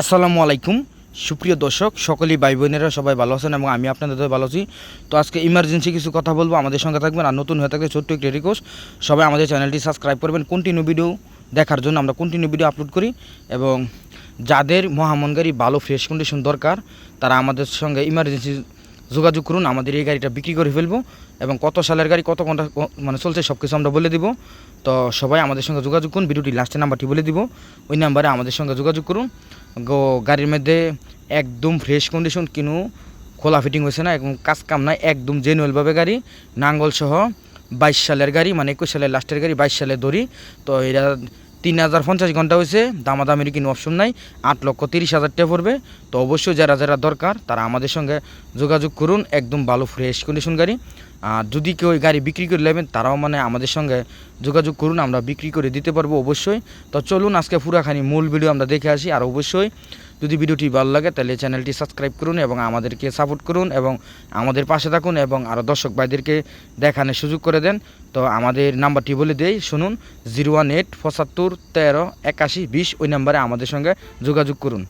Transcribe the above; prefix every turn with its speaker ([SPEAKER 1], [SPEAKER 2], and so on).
[SPEAKER 1] আসসালামু আলাইকুম। সুপ্রিয় দর্শক, সকলেই ভাই বোনেরা সবাই ভালো আছেন এবং আমি আপনাদের ভালো আছি। তো আজকে ইমার্জেন্সি কিছু কথা বলব, আমাদের সঙ্গে থাকবেন আর নতুন হয়ে থাকলে ছোট্ট একটি রিকোয়েস্ট সবাই আমাদের চ্যানেলটি সাবস্ক্রাইব করবেন কন্টিনিউ ভিডিও দেখার জন্য আমরা কন্টিনিউ ভিডিও আপলোড করি এবং যাদের মহামনগারি ভালো ফ্রেশ কন্ডিশন দরকার, তারা আমাদের সঙ্গে ইমার্জেন্সি যোগাযোগ করুন, আমাদের এই গাড়িটা বিক্রি করে ফেলব এবং কত সালের গাড়ি, কত ঘণ্টা মানে চলছে সব কিছু আমরা বলে দিব। তো সবাই আমাদের সঙ্গে যোগাযোগ করুন, ভিডিওটি লাস্টের নাম্বারটি বলে দিব। ওই নাম্বারে আমাদের সঙ্গে যোগাযোগ করুন। গাড়ির মধ্যে একদম ফ্রেশ কন্ডিশন কিনু খোলা ফিটিং হয়েছে না এবং কাজ কাম নাই, একদম জেনুয়েলভাবে গাড়ি। নাঙ্গল সহ বাইশ সালের গাড়ি মানে একুশ সালের লাস্টের গাড়ি, বাইশ সালের দড়ি। তো এটা তিন হাজার পঞ্চাশ ঘণ্টা হয়েছে, দামাদামির কোনো অপশন নাই, আট লক্ষ তিরিশ হাজার টাকা পড়বে। তো অবশ্যই যারা যারা দরকার, তারা আমাদের সঙ্গে যোগাযোগ করুন, একদম ভালো ফ্রেশ কন্ডিশন গাড়ি। আর যদি কেউ গাড়ি বিক্রি করে নেবেন, তারাও মানে আমাদের সঙ্গে যোগাযোগ করুন, আমরা বিক্রি করে দিতে পারব অবশ্যই। তো চলুন, আজকে পুরাখানি মূল ভিডিও আমরা দেখে আসি, আর অবশ্যই যদি ভিডিওটি ভালো লাগে, তাহলে চ্যানেলটি সাবস্ক্রাইব করুন এবং আমাদেরকে সাপোর্ট করুন এবং আমাদের পাশে থাকুন এবং আরও দর্শক ভাইদেরকে দেখানোর সুযোগ করে দেন। তো আমাদের নাম্বারটি বলে দেই, শুনুন, জিরো ওয়ান এইট পঁচাত্তর তেরো একাশি বিশ, ওই নাম্বারে আমাদের সঙ্গে যোগাযোগ করুন।